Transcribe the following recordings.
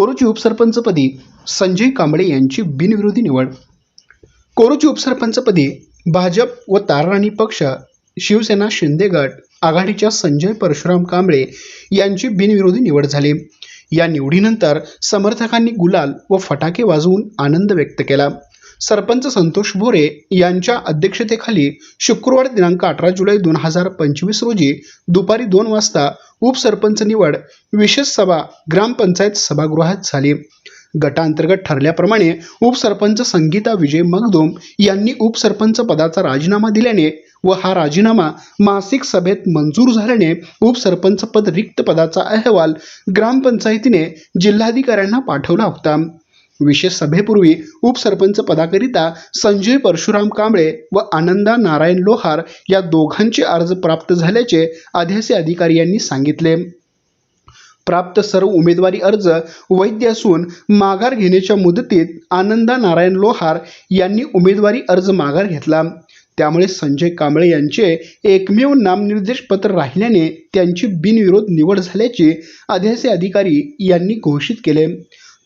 कोरोची उपसरपंचपदी संजय कांबळे यांची बिनविरोधी निवड. कोरोची उपसरपंचपदी भाजप व तारराणी पक्ष शिवसेना शिंदे गट आघाडीच्या संजय परशुराम कांबळे यांची बिनविरोधी निवड झाली. या निवडीनंतर समर्थकांनी गुलाल व फटाके वाजवून आनंद व्यक्त केला. सरपंच संतोष भोरे यांच्या अध्यक्षतेखाली शुक्रवार दिनांक अठरा जुलै दोन हजार पंचवीस रोजी दुपारी दोन वाजता उपसरपंच निवड विशेष सभा ग्रामपंचायत सभागृहात झाली. गटांतर्गत ठरल्याप्रमाणे उपसरपंच संगीता विजय मगदोम यांनी उपसरपंच पदाचा राजीनामा दिल्याने व हा राजीनामा मासिक सभेत मंजूर झाल्याने उपसरपंच पद रिक्त पदाचा अहवाल ग्रामपंचायतीने जिल्हाधिकाऱ्यांना पाठवला होता. विशेष सभेपूर्वी उपसरपंच पदाकरिता संजय परशुराम कांबळे व आनंदा नारायण लोहार या दोघांचे अर्ज प्राप्त झाल्याचे आध्यासी अधिकारी यांनी सांगितले. प्राप्त सर्व उमेदवारी अर्ज वैध असून माघार घेण्याच्या मुदतीत आनंदा नारायण लोहार यांनी उमेदवारी अर्ज माघार घेतला. त्यामुळे संजय कांबळे यांचे एकमेव नामनिर्देश पत्र राहिल्याने त्यांची बिनविरोध निवड झाल्याचे आध्यासी अधिकारी यांनी घोषित केले.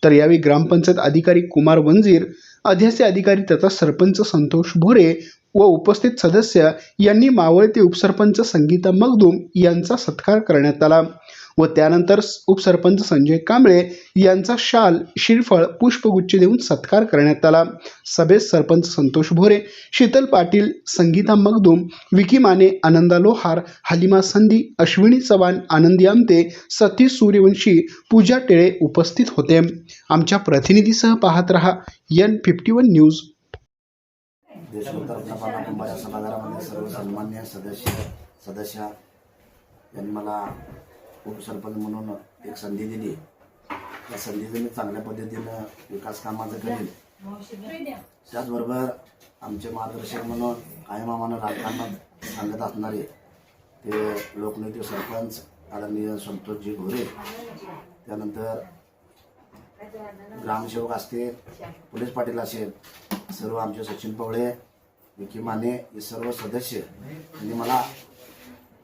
तर यावेळी ग्रामपंचायत अधिकारी कुमार वंजीर अध्यासे अधिकारी तथा सरपंच संतोष भोरे व उपस्थित सदस्य यांनी मावळते उपसरपंच संगीता मगदूम यांचा सत्कार करण्यात आला. व त्यानंतर उपसरपंच संजय कांबळे यांचा शाल श्रीफळ पुष्पगुच्छ देऊन सत्कार करण्यात आला. सभेत सरपंच संतोष भोरे शीतल पाटील संगीता मगदूम विकी माने आनंदा लोहार हलिमा संधी अश्विनी चव्हाण आनंदी आमते सतीश सूर्यवंशी पूजा टेळे उपस्थित होते. आमच्या प्रतिनिधीसह पाहत रहा एन फिफ्टी वन न्यूज कुंभाच्या सर्व सन्मान्य सदस्य सदस्य यांनी मला उपसरपंच म्हणून एक संधी दिली. त्या संधीचं मी चांगल्या पद्धतीनं विकास कामाचं करेन. त्याचबरोबर आमचे मार्गदर्शक म्हणून कायम आम्हाला राजकारणात सांगत असणारे ते लोकनेते सरपंच आदरणीय संतोषजी घोरे. त्यानंतर ग्रामसेवक असतील पोलीस पाटील असेल सर्व आमचे सचिन पवळे विकी माने हे सर्व सदस्य यांनी मला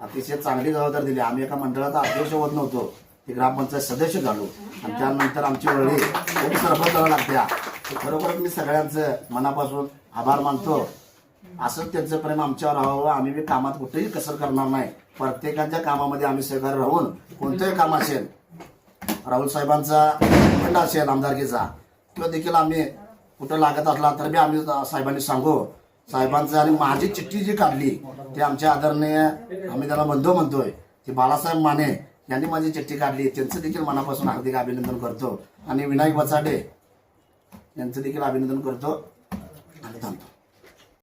अतिशय चांगली जबाबदारी दिली. आम्ही एका मंडळाचा अध्यक्ष होत नव्हतो. ते ग्रामपंचायत सदस्य झालो. आणि त्यानंतर आमची वळी उपसरपंच व्हावं लागत्या. खरोखर मी सगळ्यांचं मनापासून आभार मानतो. असंच त्यांचं प्रेम आमच्यावर राहावं. आम्ही बी कामात कुठेही कसर करणार नाही. प्रत्येकाच्या कामामध्ये आम्ही सहकार्य राहून कोणतंही काम असेल राहुल साहेबांचा खंड असेल आमदारकीचा. किंवा देखील आम्ही कुठं लागत असला तर बी आम्ही साहेबांनी सांगू. साहेबांचं आणि माझी चिठ्ठी जी काढली ती आमच्या आदरणीय आम्ही त्याला बंधू म्हणतोय ती बाळासाहेब माने यांनी माझी चिठ्ठी काढली. त्यांचं देखील मनापासून हार्दिक अभिनंदन करतो. आणि विनायक बचाडे यांचं देखील अभिनंदन करतो. आणि थांबतो.